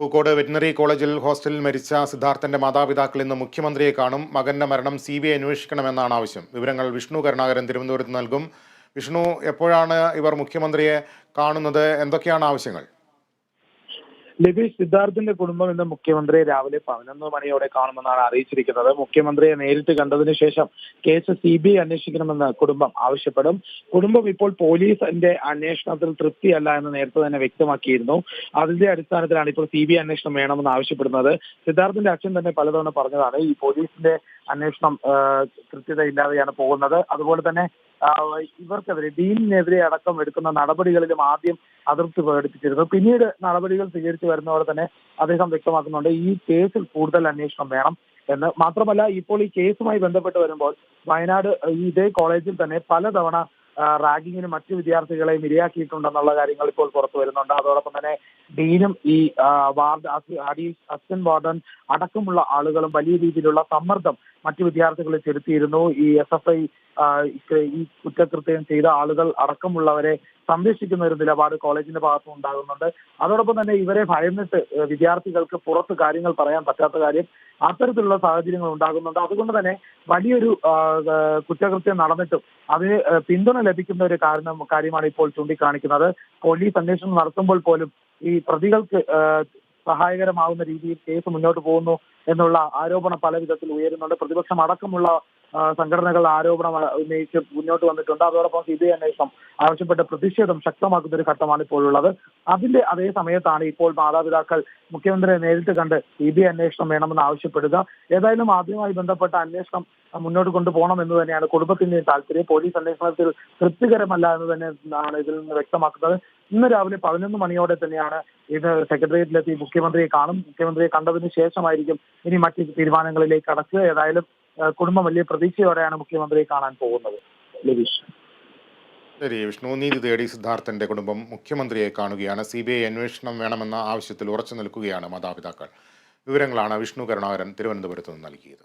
Pookode veterinary കോളേജിൽ ഹോസ്റ്റലിൽ മരിച്ച സിദ്ധാർത്ഥന്റെ മാതാപിതാക്കൾ ഇന്ന് മുഖ്യമന്ത്രിയെ കാണും മകന്റെ മരണം സി ബി ഐ അന്വേഷിക്കണമെന്നാണ് ആവശ്യം. വിവരങ്ങൾ വിഷ്ണു കരുണാകരൻ തിരുവനന്തപുരത്ത് നൽകും. വിഷ്ണു എപ്പോഴാണ് ഇവർ മുഖ്യമന്ത്രിയെ കാണുന്നത്? എന്തൊക്കെയാണ് ആവശ്യങ്ങൾ? ലിബീഷ് സിദ്ധാർത്ഥിന്റെ കുടുംബം ഇന്ന് മുഖ്യമന്ത്രിയെ രാവിലെ പതിനൊന്ന് മണിയോടെ കാണുമെന്നാണ് അറിയിച്ചിരിക്കുന്നത്. മുഖ്യമന്ത്രിയെ നേരിട്ട് കണ്ടതിനു ശേഷം കേസ് സി ബി ഐ അന്വേഷിക്കണമെന്ന് കുടുംബം ആവശ്യപ്പെടും. കുടുംബം ഇപ്പോൾ പോലീസിന്റെ അന്വേഷണത്തിൽ തൃപ്തിയല്ല എന്ന് നേരത്തെ തന്നെ വ്യക്തമാക്കിയിരുന്നു. അതിന്റെ അടിസ്ഥാനത്തിലാണ് ഇപ്പോൾ സി ബി ഐ അന്വേഷണം വേണമെന്ന് ആവശ്യപ്പെടുന്നത്. സിദ്ധാർത്ഥിന്റെ അച്ഛൻ തന്നെ പലതവണ പറഞ്ഞതാണ് ഈ പോലീസിന്റെ അന്വേഷണം കൃത്യത കൃത്യതയില്ലാതെയാണ് പോകുന്നത്. അതുപോലെ തന്നെ ഇവർക്കെതിരെ ഡീനിനെതിരെ അടക്കം എടുക്കുന്ന നടപടികളിലും ആദ്യം അതൃപ്തി പ്രകടിപ്പിച്ചിരുന്നു. പിന്നീട് നടപടികൾ സ്വീകരിച്ചു വരുന്നതോടെ തന്നെ അദ്ദേഹം വ്യക്തമാക്കുന്നുണ്ട് ഈ കേസിൽ കൂടുതൽ അന്വേഷണം വേണം എന്ന്. മാത്രമല്ല ഇപ്പോൾ ഈ കേസുമായി ബന്ധപ്പെട്ട് വരുമ്പോൾ വയനാട് ഇതേ കോളേജിൽ തന്നെ പലതവണ റാഗിങ്ങിന് മറ്റു വിദ്യാർത്ഥികളെയും ഇരയാക്കിയിട്ടുണ്ടെന്നുള്ള കാര്യങ്ങൾ ഇപ്പോൾ പുറത്തു വരുന്നുണ്ട്. അതോടൊപ്പം തന്നെ ഡീനും ഈ വാർഡ് അഡീഷ് അസിസ്റ്റന്റ് വാർഡൻ അടക്കമുള്ള ആളുകളും വലിയ രീതിയിലുള്ള സമ്മർദ്ദം മറ്റു വിദ്യാർത്ഥികളെ ചെലുത്തിയിരുന്നു. ഈ എസ് എഫ് ഐ ഈ കുറ്റകൃത്യം ചെയ്ത ആളുകൾ അടക്കമുള്ളവരെ സംരക്ഷിക്കുന്ന ഒരു നിലപാട് കോളേജിന്റെ ഭാഗത്തു ഉണ്ടാകുന്നുണ്ട്. അതോടൊപ്പം തന്നെ ഇവരെ ഭയന്നിട്ട് വിദ്യാർത്ഥികൾക്ക് പുറത്ത് കാര്യങ്ങൾ പറയാൻ പറ്റാത്ത കാര്യം അത്തരത്തിലുള്ള സാഹചര്യങ്ങൾ ഉണ്ടാകുന്നുണ്ട്. അതുകൊണ്ട് തന്നെ വലിയൊരു കുറ്റകൃത്യം നടന്നിട്ടും അതിന് പിന്തുണ ലഭിക്കുന്ന ഒരു കാരണം കാര്യമാണ് ഇപ്പോൾ ചൂണ്ടിക്കാണിക്കുന്നത്. പോലീസ് അന്വേഷണം നടത്തുമ്പോൾ പോലും ഈ പ്രതികൾക്ക് സഹായകരമാവുന്ന രീതിയിൽ കേസ് മുന്നോട്ട് പോകുന്നു എന്നുള്ള ആരോപണം പല വിധത്തിൽ ഉയരുന്നുണ്ട്. പ്രതിപക്ഷം അടക്കമുള്ള സംഘടനകൾ ആരോപണം ഉന്നയിച്ച് മുന്നോട്ട് വന്നിട്ടുണ്ട്. അതോടൊപ്പം സി ബി ഐ അന്വേഷണം ആവശ്യപ്പെട്ട പ്രതിഷേധം ശക്തമാക്കുന്ന ഒരു ഘട്ടമാണ് ഇപ്പോൾ ഉള്ളത് അതിന്റെ അതേ സമയത്താണ് ഇപ്പോൾ മാതാപിതാക്കൾ മുഖ്യമന്ത്രിയെ നേരിട്ട് കണ്ട് സി ബി ഐ അന്വേഷണം വേണമെന്ന് ആവശ്യപ്പെടുക. ഏതായാലും ആദ്യമായി ബന്ധപ്പെട്ട അന്വേഷണം മുന്നോട്ട് കൊണ്ടുപോകണം എന്ന് തന്നെയാണ് കുടുംബത്തിന്റെയും താല്പര്യം. പോലീസ് അന്വേഷണത്തിൽ തൃപ്തികരമല്ല എന്ന് തന്നെ ആണ് ഇതിൽ നിന്ന് വ്യക്തമാക്കുന്നത്. ഇന്ന് രാവിലെ പതിനൊന്ന് മണിയോടെ തന്നെയാണ് ഇത് സെക്രട്ടേറിയറ്റിലെത്തി മുഖ്യമന്ത്രിയെ കാണും. മുഖ്യമന്ത്രിയെ കണ്ടതിന് ശേഷമായിരിക്കും ഇനി മറ്റ് തീരുമാനങ്ങളിലേക്ക് കടക്കുക. ഏതായാലും കുടുംബം വലിയ പ്രതീക്ഷയോടെയാണ് മുഖ്യമന്ത്രിയെ കാണാൻ പോകുന്നത്. ലതീഷ് ശരി വിഷ്ണു. നീതി തേടി സിദ്ധാർത്ഥന്റെ കുടുംബം മുഖ്യമന്ത്രിയെ കാണുകയാണ്. സി ബി ഐ അന്വേഷണം വേണമെന്ന ആവശ്യത്തിൽ ഉറച്ചു നിൽക്കുകയാണ് മാതാപിതാക്കൾ. വിവരങ്ങളാണ് വിഷ്ണു കരുണാകരൻ തിരുവനന്തപുരത്ത് നിന്ന് നൽകിയത്.